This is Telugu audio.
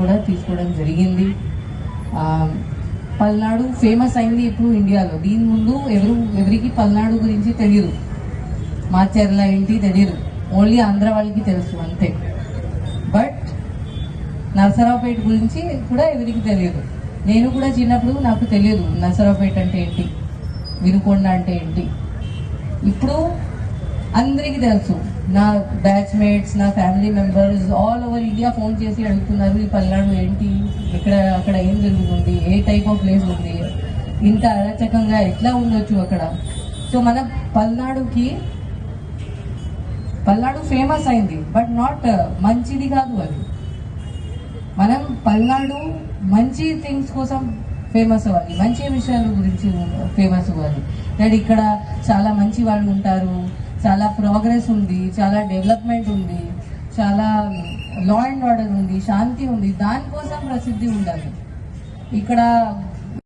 కూడా తీసుకోవడం జరిగింది. పల్నాడు ఫేమస్ అయింది ఇప్పుడు ఇండియాలో. దీని ముందు ఎవరు ఎవరికి పల్నాడు గురించి తెలియదు మా చెర్ల ఏంటి తెలియదు ఓన్లీ ఆంధ్ర వాళ్ళకి తెలుసు అంతే. బట్ నరసరావుపేట గురించి కూడా ఎవరికి తెలియదు నేను కూడా చిన్నప్పుడు నాకు తెలియదు నరసరావుపేట అంటే ఏంటి వినుకొండ అంటే ఏంటి. ఇప్పుడు అందరికీ తెలుసు. నా బ్యాచ్మేట్స్ నా family members all over India phone చేసి అడుగుతున్నారు ఈ పల్నాడు ఏంటి? ఇక్కడ అక్కడ ఏం జరుగుతుంది? ఏ టైప్ ఆఫ్ ప్లేస్ ఉంది? ఇంత అరాచకంగా ఎట్లా ఉండొచ్చు అక్కడ? సో మన పల్నాడుకి పల్నాడు ఫేమస్ అయింది బట్ నాట్ uh, మంచిది కాదు అది. మనం పల్నాడు మంచి థింగ్స్ కోసం ఫేమస్ అవ్వాలి మంచి విషయాల గురించి ఫేమస్ అవ్వాలి. అండ్ ఇక్కడ చాలా మంచి వాళ్ళు ఉంటారు చాలా ప్రోగ్రెస్ ఉంది చాలా డెవలప్మెంట్ ఉంది చాలా లా అండ్ ఆర్డర్ ఉంది శాంతి ఉంది దానికోసం ప్రసిద్ధి ఉండాలి. ఇక్కడ